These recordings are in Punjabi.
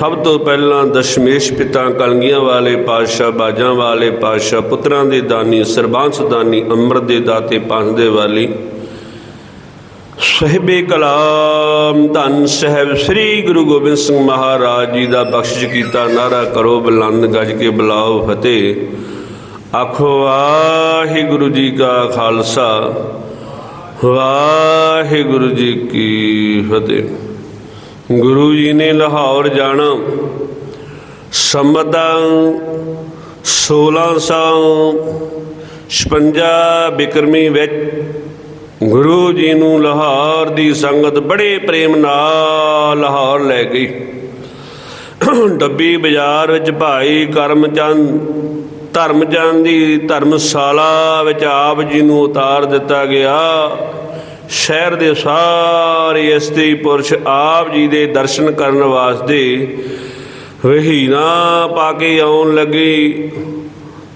ਸਭ ਤੋਂ ਪਹਿਲਾਂ ਦਸ਼ਮੇਸ਼ ਪਿਤਾ ਕਲਗੀਆਂ ਵਾਲੇ ਪਾਤਸ਼ਾਹ ਬਾਜਾਂ ਵਾਲੇ ਪਾਤਸ਼ਾਹ ਪੁੱਤਰਾਂ ਦੇ ਦਾਨੀ, ਸਰਬੰਸ ਦਾਨੀ, ਅੰਮ੍ਰਿਤ ਦੇ ਦਾਤੇ ਪੰਜ ਦੇ ਵਾਲੀ ਸਹਿਬੇ ਕਲਾਮ ਧੰਨ ਸਾਹਿਬ ਸ੍ਰੀ ਗੁਰੂ ਗੋਬਿੰਦ ਸਿੰਘ ਮਹਾਰਾਜ ਜੀ ਦਾ ਬਖਸ਼ਿਸ਼ ਕੀਤਾ, ਨਾਰਾ ਕਰੋ, ਬੁਲੰਦ ਗੱਜ ਕੇ ਬੁਲਾਓ ਫਤਿਹ। ਆਖੋ, ਵਾਹਿਗੁਰੂ ਜੀ ਕਾ ਖਾਲਸਾ, ਵਾਹਿਗੁਰੂ ਜੀ ਕੀ ਫਤਿਹ। ਗੁਰੂ ਜੀ ਨੇ ਲਾਹੌਰ ਜਾਣਾ। ਸੰਮਤਾਂ 1656 ਬਿਕਰਮੀ ਵਿੱਚ ਗੁਰੂ ਜੀ ਨੂੰ ਲਾਹੌਰ ਦੀ ਸੰਗਤ ਬੜੇ ਪ੍ਰੇਮ ਨਾਲ ਲਾਹੌਰ ਲੈ ਗਈ। ਡੱਬੀ ਬਾਜ਼ਾਰ ਵਿੱਚ ਭਾਈ ਕਰਮਚੰਦ, ਧਰਮਚੰਦ ਦੀ ਧਰਮਸ਼ਾਲਾ ਵਿੱਚ ਆਪ ਜੀ ਨੂੰ ਉਤਾਰ ਦਿੱਤਾ ਗਿਆ। ਸ਼ਹਿਰ ਦੇ ਸਾਰੇ ਇਸਤਰੀ ਪੁਰਸ਼ ਆਪ ਜੀ ਦੇ ਦਰਸ਼ਨ ਕਰਨ ਵਾਸਤੇ ਵਹੀਨਾ ਪਾ ਕੇ ਆਉਣ ਲੱਗੀ।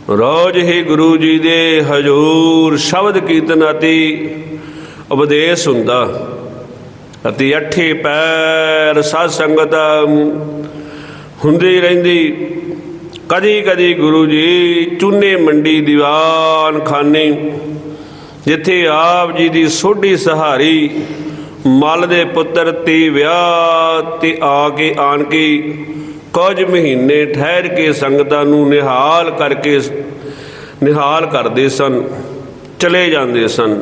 ਰੋਜ਼ ਹੀ ਗੁਰੂ ਜੀ ਦੇ ਹਜੂਰ ਸ਼ਬਦ ਕੀਰਤਨ ਅਤੇ ਉਪਦੇਸ਼ ਹੁੰਦਾ। ਅਤੇ ਅੱਠੇ ਪੈਰ ਸਾਧ ਸੰਗਤ ਹੁੰਦੀ ਰਹਿੰਦੀ। ਕਦੀ ਕਦੀ ਗੁਰੂ ਜੀ ਚੁੰਨੇ ਮੰਡੀ ਦੀਵਾਨ ਖਾਨੇ ਜਿੱਥੇ ਆਪ ਜੀ ਦੀ ਸੋਢੀ ਸਹਾਰੀ, ਮਲ ਦੇ ਪੁੱਤਰ ਤੇ ਵਿਆਹ ਤੇ ਆ ਕੇ ਆਣ ਕੇ ਕੁਝ ਮਹੀਨੇ ਠਹਿਰ ਕੇ ਸੰਗਤਾਂ ਨੂੰ ਨਿਹਾਲ ਕਰਕੇ ਨਿਹਾਲ ਕਰਦੇ ਸਨ, ਚਲੇ ਜਾਂਦੇ ਸਨ।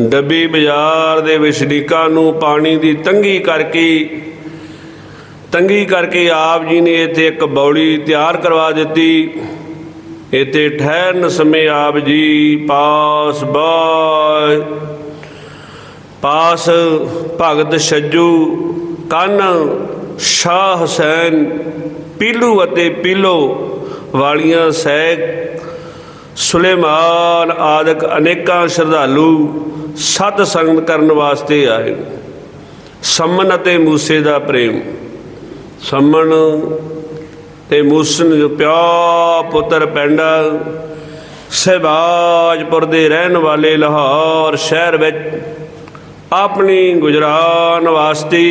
ਡੱਬੀ ਬਾਜ਼ਾਰ ਦੇ ਵਿਸ਼ਨੀਕਾਂ ਨੂੰ ਪਾਣੀ ਦੀ ਤੰਗੀ ਕਰਕੇ ਤੰਗੀ ਕਰਕੇ ਆਪ ਜੀ ਨੇ ਇੱਥੇ ਇੱਕ ਬੌਲੀ ਤਿਆਰ ਕਰਵਾ ਦਿੱਤੀ। ਇਤੇ ਠਹਿਰਨ ਸਮੇਂ ਆਪ ਜੀ ਪਾਸ ਬਾਇ ਪਾਸ ਭਗਤ ਛੱਜੂ, ਕੰਨ ਸ਼ਾਹ ਹੁਸੈਨ, ਪੀਲੂ ਅਤੇ ਪੀਲੋ ਵਾਲੀਆਂ ਸੈਕ, ਸੁਲੇਮਾਨ ਆਦਿਕ ਅਨੇਕਾਂ ਸ਼ਰਧਾਲੂ ਸਤ ਸੰਗਤ ਕਰਨ ਵਾਸਤੇ ਆਏ। ਸੰਮਨ ਅਤੇ ਮੂਸੇ ਦਾ ਪ੍ਰੇਮ। ਸੰਮਨ ਤੇ ਮੂਸਨ ਜੋ ਪਿਆ ਪੁੱਤਰ ਪਿੰਡ, ਸਹਿਬਾਜਪੁਰ ਦੇ ਰਹਿਣ ਵਾਲੇ ਲਾਹੌਰ ਸ਼ਹਿਰ ਵਿੱਚ ਆਪਣੀ ਗੁਜਰਾਨ ਵਾਸਤੇ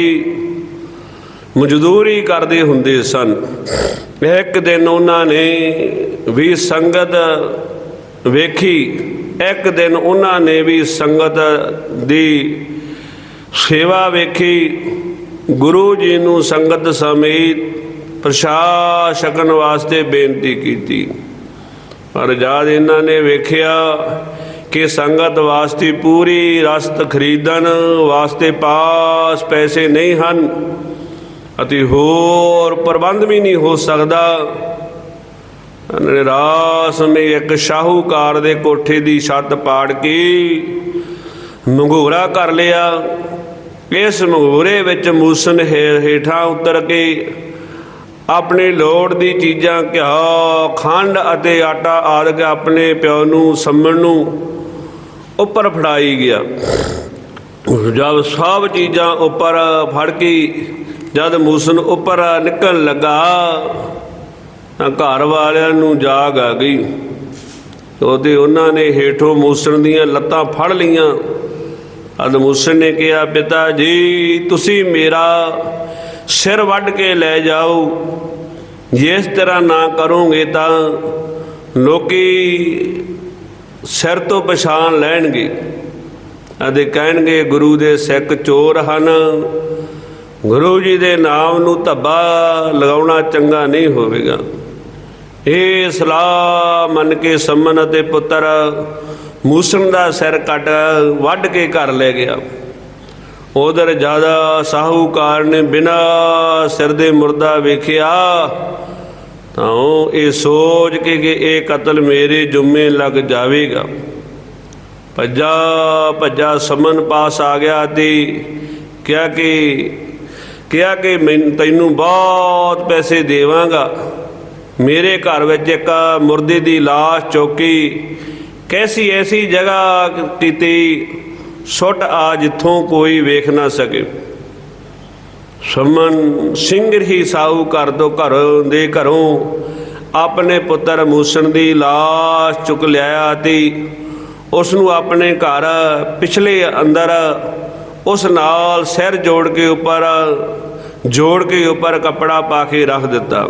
ਮਜ਼ਦੂਰੀ ਕਰਦੇ ਹੁੰਦੇ ਸਨ। ਇੱਕ ਦਿਨ ਉਹਨਾਂ ਨੇ ਵੀ ਸੰਗਤ ਵੇਖੀ, ਇੱਕ ਦਿਨ ਉਹਨਾਂ ਨੇ ਵੀ ਸੰਗਤ ਦੀ ਸੇਵਾ ਵੇਖੀ। ਗੁਰੂ ਜੀ ਨੂੰ ਸੰਗਤ ਸਮੇਤ ਪ੍ਰਸ਼ਾਦ ਛਕਣ ਵਾਸਤੇ ਬੇਨਤੀ ਕੀਤੀ। ਪਰ ਜਦ ਇਹਨਾਂ ਨੇ ਵੇਖਿਆ ਕਿ ਸੰਗਤ ਵਾਸਤੇ ਪੂਰੀ ਰਸਤ ਖਰੀਦਣ ਵਾਸਤੇ ਪਾਸ ਪੈਸੇ ਨਹੀਂ ਹਨ ਅਤੇ ਹੋਰ ਪ੍ਰਬੰਧ ਵੀ ਨਹੀਂ ਹੋ ਸਕਦਾ ਉਹਨਾਂ ਨੇ ਰਾਸ ਮੇ ਇੱਕ ਸ਼ਾਹੂਕਾਰ ਦੇ ਕੋਠੇ ਦੀ ਛੱਤ ਪਾੜ ਕੇ ਮੰਗੂਰਾ ਕਰ ਲਿਆ। ਇਸ ਮੰਗੂਰੇ ਵਿੱਚ ਮੂਸਨ ਹੇਠਾਂ ਉਤਰ ਕੇ ਆਪਣੀ ਲੋੜ ਦੀ ਚੀਜ਼ਾਂ, ਘਿਓ, ਖੰਡ ਅਤੇ ਆਟਾ ਆਦਿ ਆਪਣੇ ਪਿਓ ਨੂੰ ਸੰਮਣ ਨੂੰ ਉੱਪਰ ਫੜਾਈ ਗਿਆ। ਜਦ ਸਭ ਚੀਜ਼ਾਂ ਉੱਪਰ ਫੜ ਕੇ, ਜਦ ਮੂਸਨ ਉੱਪਰ ਨਿਕਲ ਲੱਗਾ, ਤਾਂ ਘਰ ਵਾਲਿਆਂ ਨੂੰ ਜਾਗ ਆ ਗਈ। ਉਹਦੇ ਉਹਨਾਂ ਨੇ ਹੇਠੋਂ ਮੂਸਨ ਦੀਆਂ ਲੱਤਾਂ ਫੜ ਲਈਆਂ। ਅਦ ਮੂਸਨ ਨੇ ਕਿਹਾ, ਪਿਤਾ ਜੀ, ਤੁਸੀਂ ਮੇਰਾ ਸਿਰ ਵੱਢ ਕੇ ਲੈ ਜਾਓ। ਜਿਸ ਤਰ੍ਹਾਂ ਨਾ ਕਰੋਗੇ ਤਾਂ ਲੋਕੀ ਸਿਰ ਤੋਂ ਪਛਾਣ ਲੈਣਗੇ। ਅਤੇ ਕਹਿਣਗੇ, ਗੁਰੂ ਦੇ ਸਿੱਖ ਚੋਰ ਹਨ। ਗੁਰੂ ਜੀ ਦੇ ਨਾਮ ਨੂੰ ਧੱਬਾ ਲਗਾਉਣਾ ਚੰਗਾ ਨਹੀਂ ਹੋਵੇਗਾ। ਇਹ ਸਲਾਹ ਮੰਨ ਕੇ ਸੰਮਨ ਅਤੇ ਪੁੱਤਰ ਮੂਸਣ ਦਾ ਸਿਰ ਕੱਟ ਵੱਢ ਕੇ ਘਰ ਲੈ ਗਿਆ। ਉਧਰ ਜ਼ਿਆਦਾ ਸਾਹੂਕਾਰ ਨੇ ਬਿਨਾ ਸਿਰ ਦੇ ਮੁਰਦਾ ਵੇਖਿਆ, ਤਾਂ ਉਹ ਇਹ ਸੋਚ ਕੇ ਕਿ ਇਹ ਕਤਲ ਮੇਰੇ ਜੁੰਮੇ ਲੱਗ ਜਾਵੇਗਾ। ਭੱਜਾ ਭੱਜਾ ਸਮਨ ਪਾਸ ਆ ਗਿਆ ਤੇ ਕਿਹਾ ਕਿ ਕਿਹਾ ਕਿ ਮੈਂ ਤੈਨੂੰ ਬਹੁਤ ਪੈਸੇ ਦੇਵਾਂਗਾ। ਮੇਰੇ ਘਰ ਵਿੱਚ ਇੱਕ ਮੁਰਦੇ ਦੀ লাশ ਚੌਕੀ, ਕੈਸੀ ਐਸੀ ਜਗ੍ਹਾ ਕੀਤੀ ਸੁੱਟ ਆ ਜਿੱਥੋਂ ਕੋਈ ਵੇਖ ਨਾ ਸਕੇ। ਸਮਨ ਸਿੰਘ ਹੀ ਸਾਊ ਕਰ ਦੋ ਘਰ ਦੇ ਘਰੋਂ ਆਪਣੇ ਪੁੱਤਰ ਮੂਸਣ ਦੀ লাশ ਚੁੱਕ ਲਿਆਇਆ ਤੇ ਉਸ ਨੂੰ ਆਪਣੇ ਘਰ ਪਿਛਲੇ ਅੰਦਰ ਉਸ ਨਾਲ ਸਿਰ ਜੋੜ ਕੇ ਉੱਪਰ, ਜੋੜ ਕੇ ਉੱਪਰ ਕੱਪੜਾ ਪਾ ਕੇ ਰੱਖ ਦਿੱਤਾ।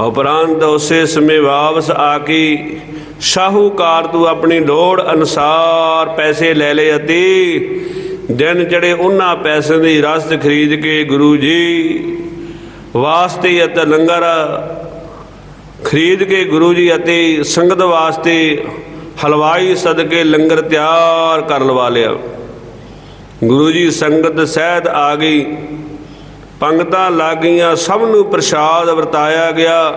ਉਪਰੰਤ ਉਸੇ ਸਮੇਂ ਵਾਪਸ ਆ ਕੇ ਸ਼ਾਹੂਕਾਰ ਤੂੰ ਆਪਣੀ ਲੋੜ ਅਨੁਸਾਰ ਪੈਸੇ ਲੈ ਲਏ ਅਤੇ। ਦਿਨ ਚੜੇ ਉਹਨਾਂ ਪੈਸਿਆਂ ਦੀ ਰਸਤ ਖਰੀਦ ਕੇ ਗੁਰੂ ਜੀ ਵਾਸਤੇ ਅਤੇ ਲੰਗਰ ਖਰੀਦ ਕੇ ਗੁਰੂ ਜੀ ਅਤੇ ਸੰਗਤ ਵਾਸਤੇ ਹਲਵਾਈ ਸਦਕੇ ਲੰਗਰ ਤਿਆਰ ਕਰ ਲਵਾ ਲਿਆ। ਗੁਰੂ ਜੀ ਸੰਗਤ ਸਹਿਤ ਆ ਗਈ। ਪੰਗਤਾਂ ਲੱਗ ਗਈਆਂ ਸਭ ਨੂੰ ਪ੍ਰਸ਼ਾਦ ਵਰਤਾਇਆ ਗਿਆ।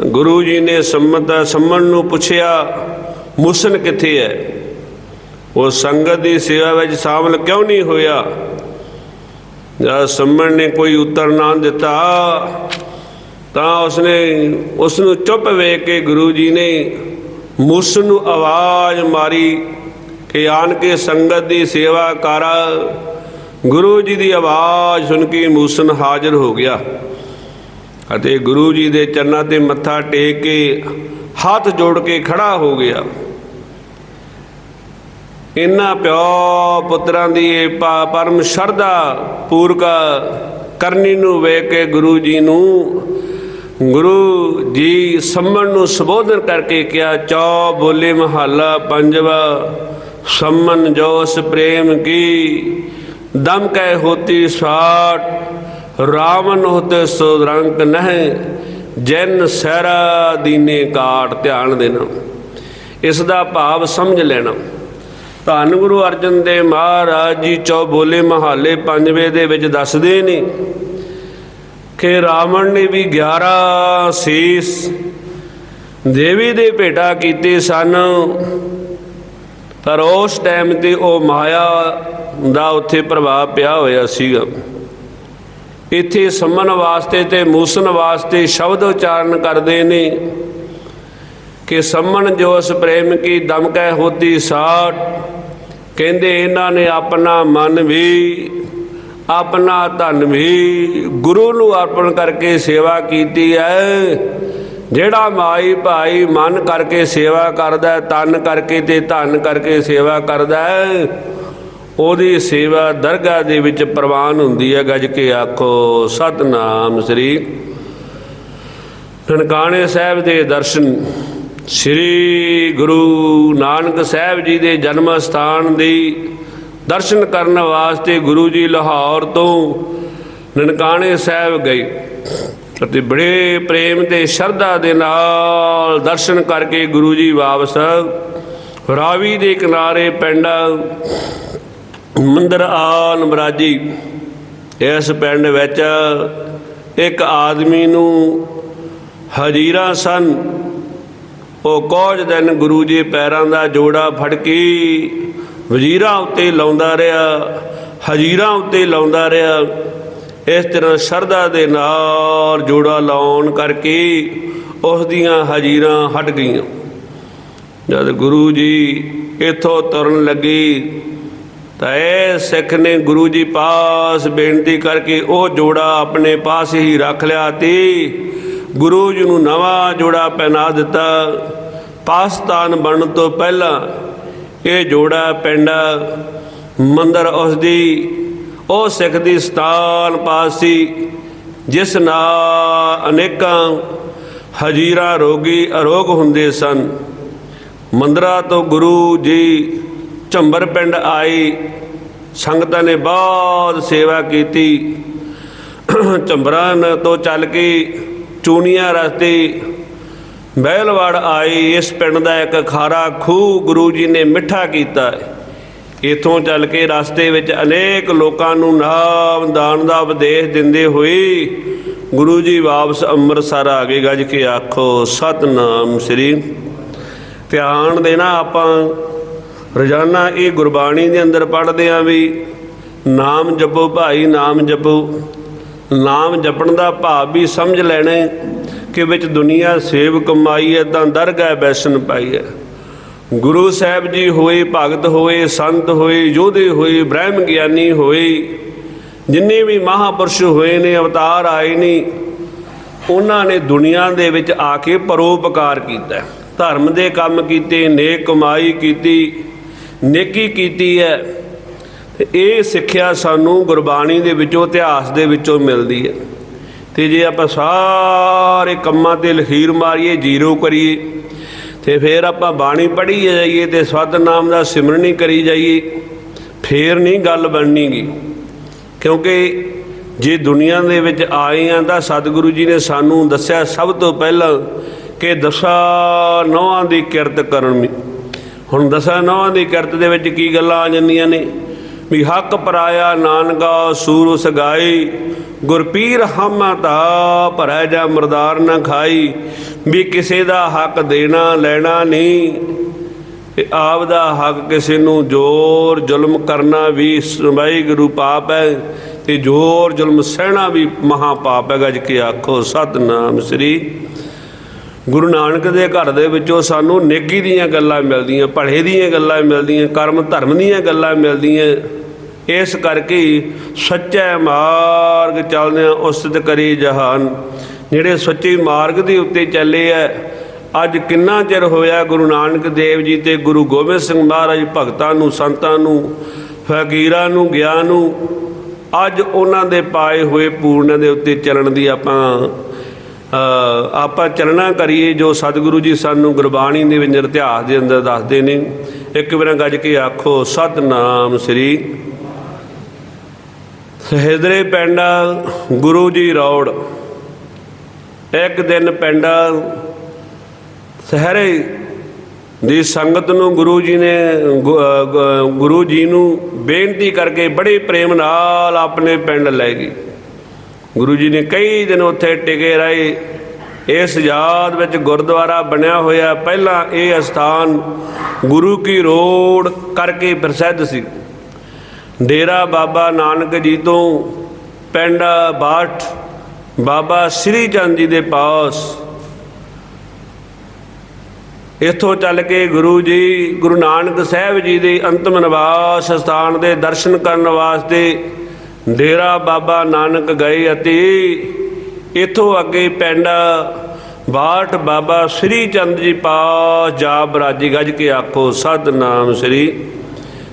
ਗੁਰੂ ਜੀ ਨੇ ਸੰਮਤ ਸੰਮਣ ਨੂੰ ਪੁੱਛਿਆ, ਮੁਸਨ ਕਿੱਥੇ ਹੈ ਉਹ ਸੰਗਤ ਦੀ ਸੇਵਾ ਵਿੱਚ ਸ਼ਾਮਲ ਕਿਉਂ ਨਹੀਂ ਹੋਇਆ? ਜਦ ਸੰਮਣ ਨੇ ਕੋਈ ਉੱਤਰ ਨਾ ਦਿੱਤਾ, ਤਾਂ ਉਸਨੇ ਉਸ ਨੂੰ ਚੁੱਪ ਵੇਖ ਕੇ ਗੁਰੂ ਜੀ ਨੇ ਮੁਸ ਨੂੰ ਆਵਾਜ਼ ਮਾਰੀ ਕਿ ਆਣ ਕੇ ਸੰਗਤ ਦੀ ਸੇਵਾ ਕਰ। ਗੁਰੂ ਜੀ ਦੀ ਆਵਾਜ਼ ਸੁਣ ਕੇ ਮੂਸਨ ਹਾਜ਼ਰ ਹੋ ਗਿਆ। ਅਤੇ ਗੁਰੂ ਜੀ ਦੇ ਚਰਨਾਂ ਤੇ ਮੱਥਾ ਟੇਕ ਕੇ ਹੱਥ ਜੋੜ ਕੇ ਖੜਾ ਹੋ ਗਿਆ। ਇਨ੍ਹਾਂ ਪਿਓ ਪੁੱਤਰਾਂ ਦੀ ਇਹ ਪਰਮ ਸ਼ਰਧਾ ਪੂਰਕ ਕਰਨੀ ਨੂੰ ਵੇਖ ਕੇ ਗੁਰੂ ਜੀ ਨੂੰ ਗੁਰੂ ਜੀ ਸੰਮਣ ਨੂੰ ਸੰਬੋਧਨ ਕਰਕੇ ਕਿਹਾ, ਚੌ ਬੋਲੇ ਮਹੱਲਾ ਪੰਜਵਾ ਸੰਮਨ ਜੋਸ ਪ੍ਰੇਮ ਕੀ, ਦਮ ਕੈ ਹੋਤੀ ਸਾਟ ਰਾਵਨ ਹੋਤੇ ਸੋ ਨਹਿ, ਜਨ ਸਹਿਰਾ ਦੀਨੇ ਕਾਟ ਧਿਆਨ ਦੇਣਾ। ਇਸ ਦਾ ਭਾਵ ਸਮਝ ਲੈਣਾ। ਧੰਨ ਗੁਰੂ ਅਰਜਨ ਦੇਵ ਮਹਾਰਾਜ ਜੀ ਚੌ ਬੋਲੇ ਮਹੱਲੇ ਪੰਜਵੇਂ ਦੇ ਵਿੱਚ ਦੱਸਦੇ ਨੇ ਕਿ ਰਾਵਣ ਨੇ ਵੀ 11 ਸੀਸ ਦੇਵੀ ਦੇ ਭੇਟਾ ਕੀਤੇ ਸਨ। ਪਰ ਉਸ ਟਾਈਮ ਤੇ ਉਹ ਮਾਇਆ ਦਾ ਉੱਥੇ ਪ੍ਰਭਾਵ ਪਿਆ ਹੋਇਆ ਸੀਗਾ। ਇੱਥੇ ਸੰਮਨ ਵਾਸਤੇ ਤੇ ਮੂਸਨ ਵਾਸਤੇ ਸ਼ਬਦ ਉਚਾਰਨ ਕਰਦੇ ਨੇ ਕਿ ਸੰਮਨ ਜੋਸ ਪ੍ਰੇਮ ਕੀ ਦਮ ਕੈ ਹੋਤੀ ਸਾਟ ਕਹਿੰਦੇ ਇਹਨਾਂ ਨੇ ਆਪਣਾ ਮਨ ਵੀ ਆਪਣਾ ਧਨ ਵੀ ਗੁਰੂ ਨੂੰ ਅਰਪਣ ਕਰਕੇ ਸੇਵਾ ਕੀਤੀ ਹੈ ਜਿਹੜਾ ਮਾਈ ਭਾਈ ਮਨ ਕਰਕੇ ਸੇਵਾ ਕਰਦਾ ਹੈ, ਤਨ ਕਰਕੇ ਤੇ ਧਨ ਕਰਕੇ ਸੇਵਾ ਕਰਦਾ ਹੈ ਉਹਦੀ ਸੇਵਾ ਦਰਗਾਹ ਦੇ ਵਿੱਚ ਪ੍ਰਵਾਨ ਹੁੰਦੀ ਹੈ, ਗੱਜ ਕੇ ਆਖੋ, ਸਤਨਾਮ ਸ੍ਰੀ ਨਨਕਾਣੇ ਸਾਹਿਬ ਦੇ ਦਰਸ਼ਨ। ਸ੍ਰੀ ਗੁਰੂ ਨਾਨਕ ਸਾਹਿਬ ਜੀ ਦੇ ਜਨਮ ਸਥਾਨ ਦੀ ਦਰਸ਼ਨ ਕਰਨ ਵਾਸਤੇ ਗੁਰੂ ਜੀ ਲਾਹੌਰ ਤੋਂ ਨਨਕਾਣੇ ਸਾਹਿਬ ਗਏ ਅਤੇ ਬੜੇ ਪ੍ਰੇਮ ਤੇ ਸ਼ਰਧਾ ਦੇ ਨਾਲ ਦਰਸ਼ਨ ਕਰਕੇ ਗੁਰੂ ਜੀ ਵਾਪਸ ਰਾਵੀ ਦੇ ਕਿਨਾਰੇ ਪਿੰਡ ਮੰਦਰ ਆਨ ਮਰਾਜੀ ਇਸ ਪਿੰਡ ਵਿੱਚ ਇੱਕ ਆਦਮੀ ਨੂੰ ਹਜੀਰਾ ਸਨ। ਉਹ ਕੁਝ ਦਿਨ ਗੁਰੂ ਜੀ ਪੈਰਾਂ ਦਾ ਜੋੜਾ ਫੜ ਕੇ ਵਜ਼ੀਰਾਂ ਉੱਤੇ ਲਾਉਂਦਾ ਰਿਹਾ, ਹਜੀਰਾਂ ਉੱਤੇ ਲਾਉਂਦਾ ਰਿਹਾ। ਇਸ ਤਰ੍ਹਾਂ ਸ਼ਰਧਾ ਦੇ ਨਾਲ ਜੋੜਾ ਲਾਉਣ ਕਰਕੇ ਉਸ ਦੀਆਂ ਹਜੀਰਾਂ ਹਟ ਗਈਆਂ। ਜਦ ਗੁਰੂ ਜੀ ਇਥੋਂ ਤੁਰਨ ਲੱਗੀ ਤਾਂ ਇਹ ਸਿੱਖ ਨੇ ਗੁਰੂ ਜੀ ਪਾਸ ਬੇਨਤੀ ਕਰਕੇ ਉਹ ਜੋੜਾ ਆਪਣੇ ਪਾਸ ਹੀ ਰੱਖ ਲਿਆ ਤੇ ਗੁਰੂ ਜੀ ਨੂੰ ਨਵਾਂ ਜੋੜਾ ਪਹਿਨਾ ਦਿੱਤਾ। ਪਾਸਤਾਨ ਬਣਨ ਤੋਂ ਪਹਿਲਾਂ ਇਹ ਜੋੜਾ ਪਿੰਡ ਮੰਦਰ ਉਸ ਦੀ ਉਹ ਸਿੱਖ ਦੀ ਸਥਾਨ ਪਾਸ ਸੀ, ਜਿਸ ਨਾਲ ਅਨੇਕਾਂ ਹਜੀਰਾ ਰੋਗੀ ਅਰੋਗ ਹੁੰਦੇ ਸਨ। ਮੰਦਰਾ ਤੋਂ ਗੁਰੂ ਜੀ ਝੰਬਰ ਪਿੰਡ ਆਈ, ਸੰਗਤਾਂ ਨੇ ਬਹੁਤ ਸੇਵਾ ਕੀਤੀ। ਝੰਬਰਾਂ ਤੋਂ ਚੱਲ ਕੇ ਚੂਨੀਆਂ ਰਸਤੇ ਬਹਿਲਵਾੜ ਆਈ। ਇਸ ਪਿੰਡ ਦਾ ਇੱਕ ਖਾਰਾ ਖੂਹ ਗੁਰੂ ਜੀ ਨੇ ਮਿੱਠਾ ਕੀਤਾ। ਇਥੋਂ ਚੱਲ ਕੇ ਰਸਤੇ ਵਿੱਚ ਅਨੇਕ ਲੋਕਾਂ ਨੂੰ ਨਾਮ ਦਾਨ ਦਾ ਉਪਦੇਸ਼ ਦਿੰਦੇ ਹੋਏ ਗੁਰੂ ਜੀ ਵਾਪਸ ਅੰਮ੍ਰਿਤਸਰ ਆ ਗਏ। ਗੱਜ ਕੇ ਆਖੋ, ਸਤਨਾਮ ਸ੍ਰੀ। ਧਿਆਨ ਦੇਣਾ ਆਪਾਂ ਰੋਜ਼ਾਨਾ ਇਹ ਗੁਰਬਾਣੀ ਦੇ ਅੰਦਰ ਪੜ੍ਹਦੇ ਆਂ ਵੀ ਨਾਮ ਜਪੋ ਭਾਈ, ਨਾਮ ਜਪੋ। ਨਾਮ ਜਪਣ ਦਾ ਭਾਵ ਵੀ ਸਮਝ ਲੈਣਾ ਕਿ ਵਿੱਚ ਦੁਨੀਆ ਸੇਵ ਕਮਾਈ ਹੈ, ਤਾਂ ਦਰਗਾਹ ਬੈਸਨ ਪਾਈ ਹੈ। ਗੁਰੂ ਸਾਹਿਬ ਜੀ ਹੋਏ, ਭਗਤ ਹੋਏ, ਸੰਤ ਹੋਏ, ਯੋਧੇ ਹੋਏ, ਬ੍ਰਹਮ ਗਿਆਨੀ ਹੋਏ, ਜਿੰਨੇ ਵੀ ਮਹਾਪੁਰਸ਼ ਹੋਏ ਨੇ, ਅਵਤਾਰ ਆਏ ਨੇ, ਉਹਨਾਂ ਨੇ ਦੁਨੀਆ ਦੇ ਵਿੱਚ ਆ ਕੇ ਪਰੋਪਕਾਰ ਕੀਤਾ। ਧਰਮ ਦੇ ਕੰਮ ਕੀਤੇ, ਨੇਕ ਕਮਾਈ ਕੀਤੀ ਨੇਕੀ ਕੀਤੀ ਹੈ ਤੇ ਇਹ ਸਿੱਖਿਆ ਸਾਨੂੰ ਗੁਰਬਾਣੀ ਦੇ ਵਿੱਚੋਂ, ਇਤਿਹਾਸ ਦੇ ਵਿੱਚੋਂ ਮਿਲਦੀ ਹੈ। ਤੇ ਜੇ ਆਪਾਂ ਸਾਰੇ ਕੰਮਾਂ ਤੇ ਲਖੀਰ ਮਾਰੀਏ, ਜ਼ੀਰੋ ਕਰੀਏ, ਤੇ ਫਿਰ ਆਪਾਂ ਬਾਣੀ ਪੜ੍ਹੀ ਜਾਈਏ ਤੇ ਸਤਨਾਮ ਦਾ ਸਿਮਰਨ ਹੀ ਕਰੀ ਜਾਈਏ, ਫੇਰ ਨਹੀਂ ਗੱਲ ਬਣਨੀਗੀ। ਕਿਉਂਕਿ ਜੇ ਦੁਨੀਆ ਦੇ ਵਿੱਚ ਆਏ ਆ ਤਾਂ ਸਤਿਗੁਰੂ ਜੀ ਨੇ ਸਾਨੂੰ ਦੱਸਿਆ ਸਭ ਤੋਂ ਪਹਿਲਾਂ ਕਿ ਦਸਾਂ ਨੌਹਾਂ ਦੀ ਕਿਰਤ ਕਰਨੀ। ਹੁਣ ਦਸਾਂ ਨੌਹਾਂ ਦੀ ਕਿਰਤ ਦੇ ਵਿੱਚ ਕੀ ਗੱਲਾਂ ਆ ਜਾਂਦੀਆਂ ਨੇ? ਵੀ ਹੱਕ ਪਰਾਇਆ ਨਾਨਕਾ ਸੂਰ ਸਗਾਈ, ਗੁਰਪੀਰ ਹਮ ਤਾ ਭਰੈ ਜਾ ਮਰਦਾਰ ਨਾ ਖਾਈ, ਵੀ ਕਿਸੇ ਦਾ ਹੱਕ ਦੇਣਾ ਲੈਣਾ ਨਹੀਂ। ਇਹ ਆਪ ਦਾ ਹੱਕ ਕਿਸੇ ਨੂੰ ਜ਼ੋਰ ਜ਼ੁਲਮ ਕਰਨਾ ਵੀ ਸਮਾਈ ਗੁਰੂ ਪਾਪ ਹੈ, ਤੇ ਜ਼ੋਰ ਜ਼ੁਲਮ ਸਹਿਣਾ ਵੀ ਮਹਾ ਪਾਪ ਹੈ। ਗੱਜ ਕੇ ਆਖੋ, ਸਤਨਾਮ ਸ੍ਰੀ ਗੁਰੂ ਨਾਨਕ ਦੇ ਘਰ ਦੇ ਵਿੱਚੋਂ ਸਾਨੂੰ ਨੇਕੀ ਦੀਆਂ ਗੱਲਾਂ ਮਿਲਦੀਆਂ, ਭਲੇ ਦੀਆਂ ਗੱਲਾਂ ਮਿਲਦੀਆਂ, ਕਰਮ ਧਰਮ ਦੀਆਂ ਗੱਲਾਂ ਮਿਲਦੀਆਂ। ਇਸ ਕਰਕੇ ਹੀ ਸੱਚੇ ਮਾਰਗ ਚੱਲਦੇ ਉਸਤ ਕਰੀ ਜਹਾਨ। ਜਿਹੜੇ ਸੱਚੇ ਮਾਰਗ ਦੇ ਉੱਤੇ ਚੱਲੇ ਐ, ਅੱਜ ਕਿੰਨਾ ਚਿਰ ਹੋਇਆ ਗੁਰੂ ਨਾਨਕ ਦੇਵ ਜੀ ਤੇ ਗੁਰੂ ਗੋਬਿੰਦ ਸਿੰਘ ਮਹਾਰਾਜ ਭਗਤਾਂ ਨੂੰ, ਸੰਤਾਂ ਨੂੰ, ਫਕੀਰਾਂ ਨੂੰ, ਗਿਆਨ ਨੂੰ, ਅੱਜ ਉਹਨਾਂ ਦੇ ਪਾਏ ਹੋਏ ਪੂਰਨ ਦੇ ਉੱਤੇ ਚੱਲਣ ਦੀ ਆਪਾਂ ਆਪਾਂ ਚਲਣਾ ਕਰੀਏ ਜੋ ਸਤਿਗੁਰੂ ਜੀ ਸਾਨੂੰ ਗੁਰਬਾਣੀ ਦੇ ਵਿੱਚ ਇਤਿਹਾਸ ਦੇ ਅੰਦਰ ਦੱਸਦੇ ਨੇ। ਇੱਕ ਵਾਰ ਗੱਜ ਕੇ ਆਖੋ, ਸਤਨਾਮ ਸ੍ਰੀ ਸਹਿਦਰੇ ਪਿੰਡ ਗੁਰੂ ਜੀ ਰੌੜ। ਇੱਕ ਦਿਨ ਪਿੰਡ ਸਹਰੇ ਦੀ ਸੰਗਤ ਨੂੰ ਗੁਰੂ ਜੀ ਨੇ, ਗੁ- ਗੁਰੂ ਜੀ ਨੂੰ ਬੇਨਤੀ ਕਰਕੇ ਬੜੇ ਪ੍ਰੇਮ ਨਾਲ ਆਪਣੇ ਪਿੰਡ ਲੈ ਗਏ ਗੁਰੂ ਜੀ ਨੇ ਕਈ ਦਿਨ ਉੱਥੇ ਟਿਕੇ ਰਹੇ। ਇਸ ਯਾਦ ਵਿੱਚ ਗੁਰਦੁਆਰਾ ਬਣਿਆ ਹੋਇਆ, ਪਹਿਲਾਂ ਇਹ ਸਥਾਨ ਗੁਰੂ ਕੀ ਰੋਡ ਕਰਕੇ ਪ੍ਰਸਿੱਧ ਸੀ। ਡੇਰਾ ਬਾਬਾ ਨਾਨਕ ਜੀ ਤੋਂ ਪਿੰਡ ਬਾਠ ਬਾਬਾ ਸ੍ਰੀ ਚੰਦ ਜੀ ਦੇ ਪਾਸ ਇੱਥੋਂ ਚੱਲ ਕੇ ਗੁਰੂ ਜੀ, ਗੁਰੂ ਨਾਨਕ ਸਾਹਿਬ ਜੀ ਦੇ ਅੰਤਮ ਨਿਵਾਸ ਸਥਾਨ ਦੇ ਦਰਸ਼ਨ ਕਰਨ ਵਾਸਤੇ ਡੇਰਾ ਬਾਬਾ ਨਾਨਕ ਗਏ ਅਤੇ। ਇੱਥੋਂ ਅੱਗੇ ਪਿੰਡ ਬਾਠ ਬਾਬਾ ਸ੍ਰੀ ਚੰਦ ਜੀ ਪਾਸ ਜਾ ਬਰਾਜੀ ਗੱਜ ਕੇ ਆਖੋ, ਸਤਨਾਮ ਸ੍ਰੀ।